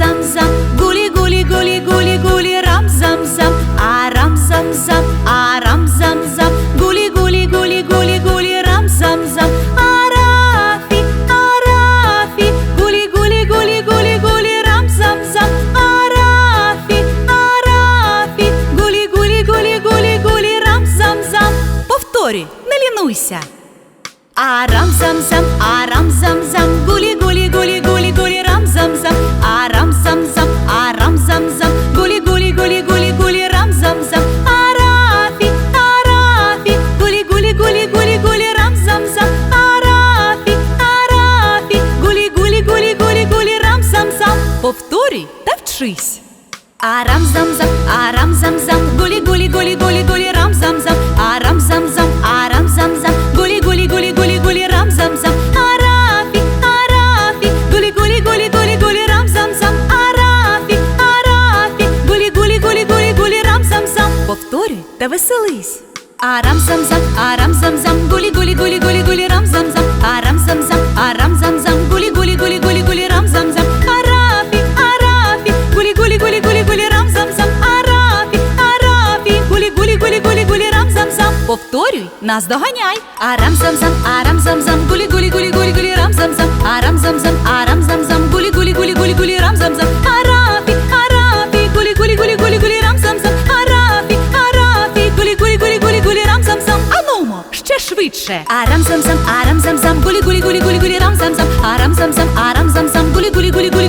рам-зам-зам Гули-гули-гули-гули-гули рам-зам-зам А рам-зам-зам, а рам-зам-зам Гули-гули-гули-гули-гули рам-зам-зам Арафи, арафи Гули-гули-гули-гули-гули рам-зам-зам Арафи, арафи Гули-гули-гули-гули-гули рам-зам-зам Повтори, Налинуйся. лінуйся Арам-зам-зам, арам-зам-зам Распишись. Арам-зам-зам, арам-зам-зам, гули-гули-гули-гули-гули, рам-зам-зам, арам-зам-зам, арам-зам-зам, гули-гули-гули-гули-гули, рам-зам-зам, арафи, арафи, гули-гули-гули-гули-гули, рам-зам-зам, арафи, арафи, гули-гули-гули-гули-гули, рам-зам-зам. Повтори, та веселись. Арам-зам-зам, арам Повторюй, наздоганяй. Арам-зам-зам, арам-зам-зам, гулі-гулі-гулі-гулі-гулі, рам-зам-зам, арам-зам-зам, арам-зам-зам, гулі-гулі-гулі-гулі-гулі, рам-зам-зам, арапі, арапі, гулі-гулі-гулі-гулі-гулі, рам-зам-зам, арапі, арапі, гулі-гулі-гулі-гулі-гулі, рам-зам-зам. А Анумо, ще швидше. Арам-зам-зам, арам-зам-зам, гулі-гулі-гулі-гулі-гулі, рам-зам-зам, арам-зам-зам, арам-зам-зам, гулі-гулі-гулі-гулі.